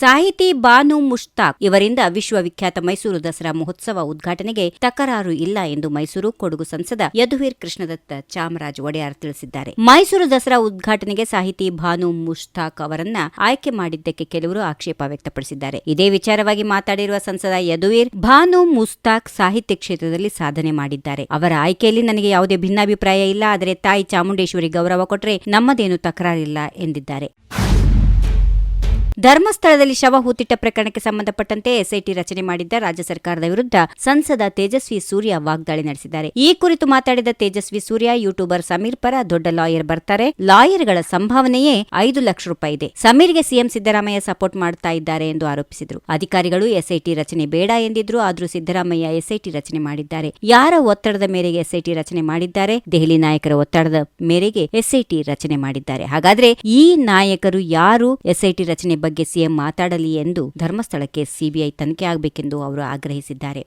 ಸಾಹಿತಿ ಬಾನು ಮುಷ್ತಾಕ್ ಇವರಿಂದ ವಿಶ್ವವಿಖ್ಯಾತ ಮೈಸೂರು ದಸರಾ ಮಹೋತ್ಸವ ಉದ್ಘಾಟನೆಗೆ ತಕರಾರು ಇಲ್ಲ ಎಂದು ಮೈಸೂರು ಕೊಡಗು ಸಂಸದ ಯದುವೀರ್ ಕೃಷ್ಣದತ್ತ ಚಾಮರಾಜ್ ಒಡೆಯಾರ್ ತಿಳಿಸಿದ್ದಾರೆ. ಮೈಸೂರು ದಸರಾ ಉದ್ಘಾಟನೆಗೆ ಸಾಹಿತಿ ಭಾನು ಮುಷ್ತಾಕ್ ಅವರನ್ನ ಆಯ್ಕೆ ಮಾಡಿದ್ದಕ್ಕೆ ಕೆಲವರು ಆಕ್ಷೇಪ ವ್ಯಕ್ತಪಡಿಸಿದ್ದಾರೆ. ಇದೇ ವಿಚಾರವಾಗಿ ಮಾತಾಡಿರುವ ಸಂಸದ ಯದುವೀರ್ ಭಾನು ಮುಸ್ತಾಕ್ ಸಾಹಿತ್ಯ ಕ್ಷೇತ್ರದಲ್ಲಿ ಸಾಧನೆ ಮಾಡಿದ್ದಾರೆ. ಅವರ ಆಯ್ಕೆಯಲ್ಲಿ ನನಗೆ ಯಾವುದೇ ಭಿನ್ನಾಭಿಪ್ರಾಯ ಇಲ್ಲ, ಆದರೆ ತಾಯಿ ಚಾಮುಂಡೇಶ್ವರಿ ಗೌರವ ಕೊಟ್ಟರೆ ನಮ್ಮದೇನು ತಕರಾರಿಲ್ಲ ಎಂದಿದ್ದಾರೆ. ಧರ್ಮಸ್ಥಳದಲ್ಲಿ ಶವ ಹೂತಿಟ್ಟ ಪ್ರಕರಣಕ್ಕೆ ಸಂಬಂಧಪಟ್ಟಂತೆ ಎಸ್ಐಟಿ ರಚನೆ ಮಾಡಿದ್ದ ರಾಜ್ಯ ಸರ್ಕಾರದ ವಿರುದ್ಧ ಸಂಸದ ತೇಜಸ್ವಿ ಸೂರ್ಯ ವಾಗ್ದಾಳಿ ನಡೆಸಿದ್ದಾರೆ. ಈ ಕುರಿತು ಮಾತಾಡಿದ ತೇಜಸ್ವಿ ಸೂರ್ಯ, ಯೂಟ್ಯೂಬರ್ ಸಮೀರ್ ಪರ ದೊಡ್ಡ ಲಾಯರ್ ಬರ್ತಾರೆ. ಲಾಯರ್ಗಳ ಸಂಭಾವನೆಯೇ ಐದು ಲಕ್ಷ ರೂಪಾಯಿ ಇದೆ. ಸಮೀರ್ಗೆ ಸಿಎಂ ಸಿದ್ದರಾಮಯ್ಯ ಸಪೋರ್ಟ್ ಮಾಡ್ತಾ ಇದ್ದಾರೆ ಎಂದು ಆರೋಪಿಸಿದರು. ಅಧಿಕಾರಿಗಳು ಎಸ್ಐಟಿ ರಚನೆ ಬೇಡ ಎಂದಿದ್ರು ಆದ್ರೂ ಸಿದ್ದರಾಮಯ್ಯ ಎಸ್ಐಟಿ ರಚನೆ ಮಾಡಿದ್ದಾರೆ. ಯಾರ ಒತ್ತಡದ ಮೇರೆಗೆ ಎಸ್ಐಟಿ ರಚನೆ ಮಾಡಿದ್ದಾರೆ? ದೆಹಲಿ ನಾಯಕರ ಒತ್ತಡದ ಮೇರೆಗೆ ಎಸ್ಐಟಿ ರಚನೆ ಮಾಡಿದ್ದಾರೆ. ಹಾಗಾದ್ರೆ ಈ ನಾಯಕರು ಯಾರು? ಎಸ್ಐಟಿ ರಚನೆ ಬಗ್ಗೆ ಸಿಎಂ ಮಾತಾಡಲಿ ಎಂದು ಧರ್ಮಸ್ಥಳಕ್ಕೆ ಸಿಬಿಐ ತನಿಖೆ ಆಗಬೇಕೆಂದು ಅವರು ಆಗ್ರಹಿಸಿದ್ದಾರೆ.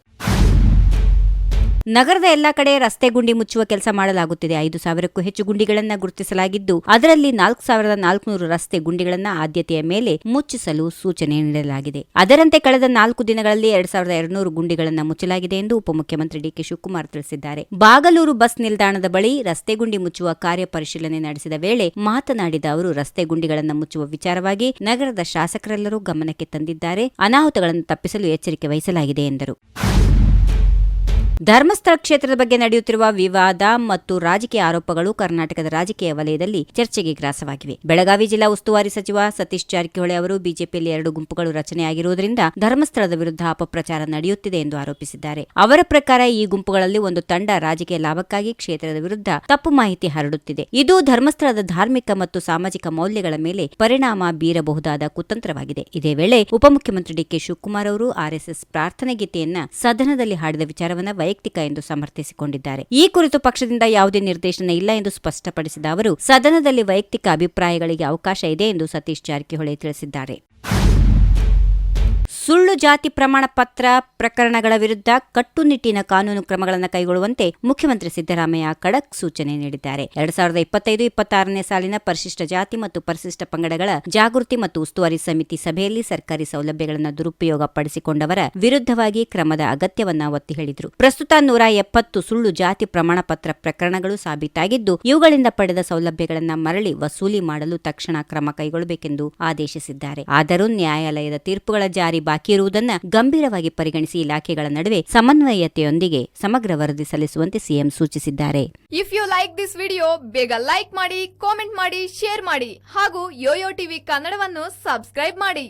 ನಗರದ ಎಲ್ಲಾ ಕಡೆ ರಸ್ತೆ ಗುಂಡಿ ಮುಚ್ಚುವ ಕೆಲಸ ಮಾಡಲಾಗುತ್ತಿದೆ. ಐದು ಸಾವಿರಕ್ಕೂ ಹೆಚ್ಚು ಗುಂಡಿಗಳನ್ನು ಗುರುತಿಸಲಾಗಿದ್ದು, ಅದರಲ್ಲಿ ನಾಲ್ಕು ಸಾವಿರದ ನಾಲ್ಕುನೂರು ರಸ್ತೆ ಗುಂಡಿಗಳನ್ನು ಆದ್ಯತೆಯ ಮೇಲೆ ಮುಚ್ಚಿಸಲು ಸೂಚನೆ ನೀಡಲಾಗಿದೆ. ಅದರಂತೆ ಕಳೆದ ನಾಲ್ಕು ದಿನಗಳಲ್ಲಿ ಎರಡ್ ಸಾವಿರದ ಎರಡ್ನೂರು ಗುಂಡಿಗಳನ್ನು ಮುಚ್ಚಲಾಗಿದೆ ಎಂದು ಉಪಮುಖ್ಯಮಂತ್ರಿ ಡಿಕೆ ಶಿವಕುಮಾರ್ ತಿಳಿಸಿದ್ದಾರೆ. ಬಾಗಲೂರು ಬಸ್ ನಿಲ್ದಾಣದ ಬಳಿ ರಸ್ತೆ ಗುಂಡಿ ಮುಚ್ಚುವ ಕಾರ್ಯ ಪರಿಶೀಲನೆ ನಡೆಸಿದ ವೇಳೆ ಮಾತನಾಡಿದ ಅವರು, ರಸ್ತೆ ಗುಂಡಿಗಳನ್ನು ಮುಚ್ಚುವ ವಿಚಾರವಾಗಿ ನಗರದ ಶಾಸಕರೆಲ್ಲರೂ ಗಮನಕ್ಕೆ ತಂದಿದ್ದಾರೆ. ಅನಾಹುತಗಳನ್ನು ತಪ್ಪಿಸಲು ಎಚ್ಚರಿಕೆ ವಹಿಸಲಾಗಿದೆ ಎಂದರು. ಧರ್ಮಸ್ಥಳ ಕ್ಷೇತ್ರದ ಬಗ್ಗೆ ನಡೆಯುತ್ತಿರುವ ವಿವಾದ ಮತ್ತು ರಾಜಕೀಯ ಆರೋಪಗಳು ಕರ್ನಾಟಕದ ರಾಜಕೀಯ ವಲಯದಲ್ಲಿ ಚರ್ಚೆಗೆ ಗ್ರಾಸವಾಗಿವೆ. ಬೆಳಗಾವಿ ಜಿಲ್ಲಾ ಉಸ್ತುವಾರಿ ಸಚಿವ ಸತೀಶ್ ಜಾರಕಿಹೊಳಿ ಅವರು ಬಿಜೆಪಿಯಲ್ಲಿ ಎರಡು ಗುಂಪುಗಳು ರಚನೆಯಾಗಿರುವುದರಿಂದ ಧರ್ಮಸ್ಥಳದ ವಿರುದ್ಧ ಅಪಪ್ರಚಾರ ನಡೆಯುತ್ತಿದೆ ಎಂದು ಆರೋಪಿಸಿದ್ದಾರೆ. ಅವರ ಪ್ರಕಾರ ಈ ಗುಂಪುಗಳಲ್ಲಿ ಒಂದು ತಂಡ ರಾಜಕೀಯ ಲಾಭಕ್ಕಾಗಿ ಕ್ಷೇತ್ರದ ವಿರುದ್ಧ ತಪ್ಪು ಮಾಹಿತಿ ಹರಡುತ್ತಿದೆ. ಇದು ಧರ್ಮಸ್ಥಳದ ಧಾರ್ಮಿಕ ಮತ್ತು ಸಾಮಾಜಿಕ ಮೌಲ್ಯಗಳ ಮೇಲೆ ಪರಿಣಾಮ ಬೀರಬಹುದಾದ ಕುತಂತ್ರವಾಗಿದೆ. ಇದೇ ವೇಳೆ ಉಪಮುಖ್ಯಮಂತ್ರಿ ಡಿಕೆ ಶಿವಕುಮಾರ್ ಅವರು ಆರ್ಎಸ್ಎಸ್ ಪ್ರಾರ್ಥನೆ ಗೀತೆಯನ್ನ ಸದನದಲ್ಲಿ ಹಾಡಿದ ವಿಚಾರವನ್ನ ವೈಯಕ್ತಿಕ ಎಂದು ಸಮರ್ಥಿಸಿಕೊಂಡಿದ್ದಾರೆ. ಈ ಕುರಿತು ಪಕ್ಷದಿಂದ ಯಾವುದೇ ನಿರ್ದೇಶನ ಇಲ್ಲ ಎಂದು ಸ್ಪಷ್ಟಪಡಿಸಿದ ಅವರು, ಸದನದಲ್ಲಿ ವೈಯಕ್ತಿಕ ಅಭಿಪ್ರಾಯಗಳಿಗೆ ಅವಕಾಶ ಇದೆ ಎಂದು ಸತೀಶ್ ಜಾರಕಿಹೊಳಿ ತಿಳಿಸಿದ್ದಾರೆ. ಸುಳ್ಳು ಜಾತಿ ಪ್ರಮಾಣ ಪತ್ರ ಪ್ರಕರಣಗಳ ವಿರುದ್ಧ ಕಟ್ಟುನಿಟ್ಟಿನ ಕಾನೂನು ಕ್ರಮಗಳನ್ನು ಕೈಗೊಳ್ಳುವಂತೆ ಮುಖ್ಯಮಂತ್ರಿ ಸಿದ್ದರಾಮಯ್ಯ ಖಡಕ್ ಸೂಚನೆ ನೀಡಿದ್ದಾರೆ. ಎರಡ್ ಸಾವಿರದ ಇಪ್ಪತ್ತೈದು, ಇಪ್ಪತ್ತಾರನೇ ಸಾಲಿನ ಪರಿಶಿಷ್ಟ ಜಾತಿ ಮತ್ತು ಪರಿಶಿಷ್ಟ ಪಂಗಡಗಳ ಜಾಗೃತಿ ಮತ್ತು ಉಸ್ತುವಾರಿ ಸಮಿತಿ ಸಭೆಯಲ್ಲಿ ಸರ್ಕಾರಿ ಸೌಲಭ್ಯಗಳನ್ನು ದುರುಪಯೋಗ ಪಡಿಸಿಕೊಂಡವರ ವಿರುದ್ಧವಾಗಿ ಕ್ರಮದ ಅಗತ್ಯವನ್ನ ಒತ್ತಿ ಹೇಳಿದರು ಪ್ರಸ್ತುತ ನೂರ ಎಪ್ಪತ್ತು ಸುಳ್ಳು ಜಾತಿ ಪ್ರಮಾಣ ಪತ್ರ ಪ್ರಕರಣಗಳು ಸಾಬೀತಾಗಿದ್ದು, ಇವುಗಳಿಂದ ಪಡೆದ ಸೌಲಭ್ಯಗಳನ್ನು ಮರಳಿ ವಸೂಲಿ ಮಾಡಲು ತಕ್ಷಣ ಕ್ರಮ ಕೈಗೊಳ್ಳಬೇಕೆಂದು ಆದೇಶಿಸಿದ್ದಾರೆ. ಆದರೂ ನ್ಯಾಯಾಲಯದ ತೀರ್ಪುಗಳ ಜಾರಿ ಬಾಕಿ ಇರುವುದನ್ನು ಗಂಭೀರವಾಗಿ ಪರಿಗಣಿಸಿ ಇಲಾಖೆಗಳ ನಡುವೆ ಸಮನ್ವಯತೆಯೊಂದಿಗೆ ಸಮಗ್ರ ವರದಿ ಸಲ್ಲಿಸುವಂತೆ ಸಿಎಂ ಸೂಚಿಸಿದ್ದಾರೆ. If you like this video ಬೇಗ ಲೈಕ್ ಮಾಡಿ ಕಾಮೆಂಟ್ ಮಾಡಿ ಶೇರ್ ಮಾಡಿ ಹಾಗೂ ಯೋಯೋ ಟಿವಿ ಕನ್ನಡವನ್ನು ಸಬ್ಸ್ಕ್ರೈಬ್ ಮಾಡಿ.